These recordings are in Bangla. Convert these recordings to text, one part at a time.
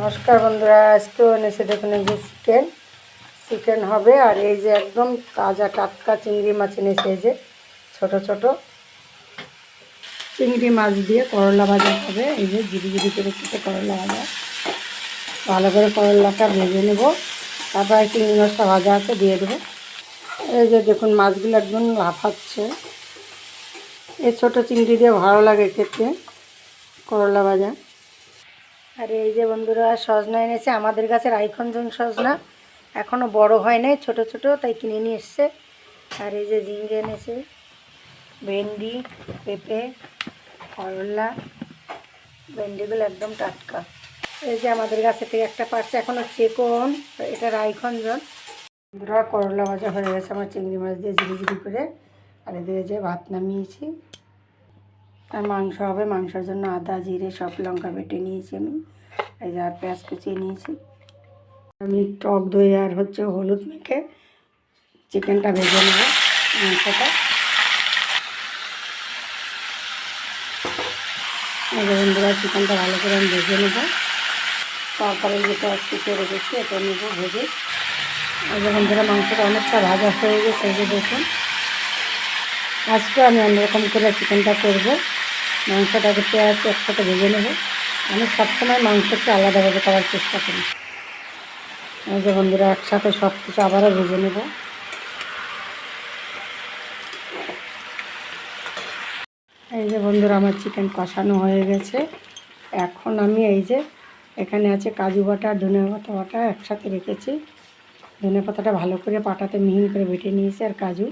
নমস্কার বন্ধুরা, আজকেও এনেছে দেখুন এই যে চিকেন। চিকেন হবে আর এই যে একদম তাজা টাটকা চিংড়ি মাছ এনেছে এই যে ছোট ছোট। চিংড়ি মাছ দিয়ে করলা ভাজা হবে, এই যে জিরি করে কেটে করলা ভাজা। ভালো করে করলাটা ভেজে নেব, তারপর চিংড়ি মাছটা ভাজা আছে দিয়ে দেবো। এই যে দেখুন মাছগুলো একদম লাফাচ্ছে। এই ছোটো চিংড়ি দিয়ে ভালো লাগে খেতে, করলা ভাজা। আর এই যে বন্ধুরা, সজনা এনেছে আমাদের গাছের আইকনজন সজনা। এখনও বড় হয় নাই, ছোট ছোট, তাই কিনে নিয়ে এসছে। আর এই যে ঝিঙ্গে এনেছে, ভেন্ডি, পেঁপে, করলা, ভেন্ডিগুলো একদম টাটকা। এই যে আমাদের গাছে থেকে একটা পারছে এখনও চেকন এটা রাইখঞ্জন বন্ধুরা, করলা ভাজা হয়ে গেছে, আমার চিংড়ি মাছ দিয়ে ঝিরি ঝিরি করে। আর এদিকে যে ভাত নামিয়েছি। আর মাংস হবে, মাংসের জন্য আদা, জিরে, সব লঙ্কা বেটে নিয়েছি আমি। এই যে আর পেঁয়াজ কুচিয়ে নিয়েছি। আমি টক দই আর হচ্ছে হলুদ মেখে চিকেনটা ভেজে নেব মাংসটা। বন্ধুরা, চিকেনটা ভালো করে আমি ভেজে নেব। তারপরে যে পেঁয়াজ কুচিয়ে রেখেছি এটা নেব ভেজে। যে বন্ধুরা, মাংসটা অনেকটা ভাজা হয়ে গেছে, এই যে দেখুন। আজকে আমি অন্যরকম করে চিকেনটা করব। মাংসটাকে পেঁয়াজ একসাথে ভেজে নেব। আমি সবসময় মাংসকে আলাদাভাবে করার চেষ্টা করি। এই যে বন্ধুরা, একসাথে সব কিছু আবারও ভেজে নেব। এই যে বন্ধুরা, আমার চিকেন কষানো হয়ে গেছে। এখন আমি এই যে এখানে আছে কাজু বাটা, ধনে পাতা বাটা একসাথে রেখেছি। ধনে পাতাটা ভালো করে পাটাতে মিহিন করে বেটে নিয়েছি আর কাজু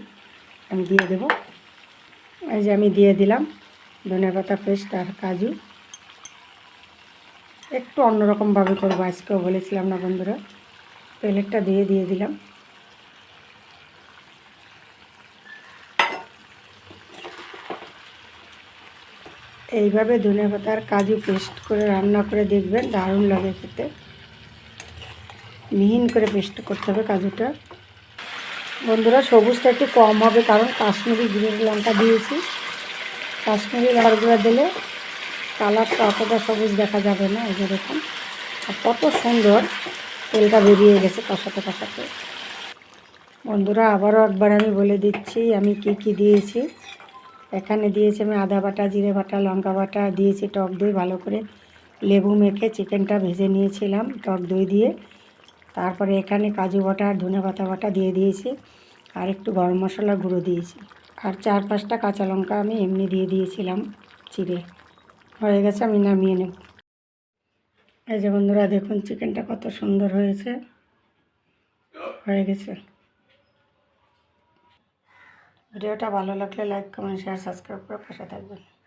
আমি দিয়ে দেব। এই যে আমি দিয়ে দিলাম। ধনে পাতা পেস্ট আর কাজু। একটু অন্যরকমভাবে করব, আজকেও বলেছিলাম না বন্ধুরা। প্লেটটা দিয়ে দিয়ে দিলাম। এইভাবে ধনে পাতা আর কাজু পেস্ট করে রান্না করে দেখবেন, দারুণ লাগে খেতে। মিহিন করে পেস্ট করতে হবে কাজুটা। বন্ধুরা, সবুজটা একটু কম হবে কারণ কাশ্মীরি গ্রিন লঙ্কা দিয়েছি। কাশ্মীরি লঙ্কা দিলে কালারটা অতটা সবুজ দেখা যাবে না, এই যে দেখুন। আর কত সুন্দর তেলটা বেরিয়ে গেছে কষাতে কষাতে। বন্ধুরা, আবারও একবার আমি বলে দিচ্ছি, আমি কি কি দিয়েছি। এখানে দিয়েছি আমি আদা বাটা, জিরে বাটা, লঙ্কা বাটা, দিয়েছি টক দই, ভালো করে লেবু মেখে চিকেনটা ভেজে নিয়েছিলাম টক দই দিয়ে। তারপরে এখানে কাজু বাটা ধনে পাতা বাটা দিয়ে দিয়েছি। আর একটু গরম মশলা গুঁড়ো দিয়েছি। আর চার পাঁচটা কাঁচা লঙ্কা আমি এমনি দিয়ে দিয়েছিলাম চিড়ে। হয়ে গেছে, আমি নামিয়ে নেব। এই যে বন্ধুরা, দেখুন চিকেনটা কত সুন্দর হয়েছে। হয়ে গেছে। ভিডিওটা ভালো লাগলে লাইক, কমেন্ট, শেয়ার, সাবস্ক্রাইব করে পাশে থাকবেন।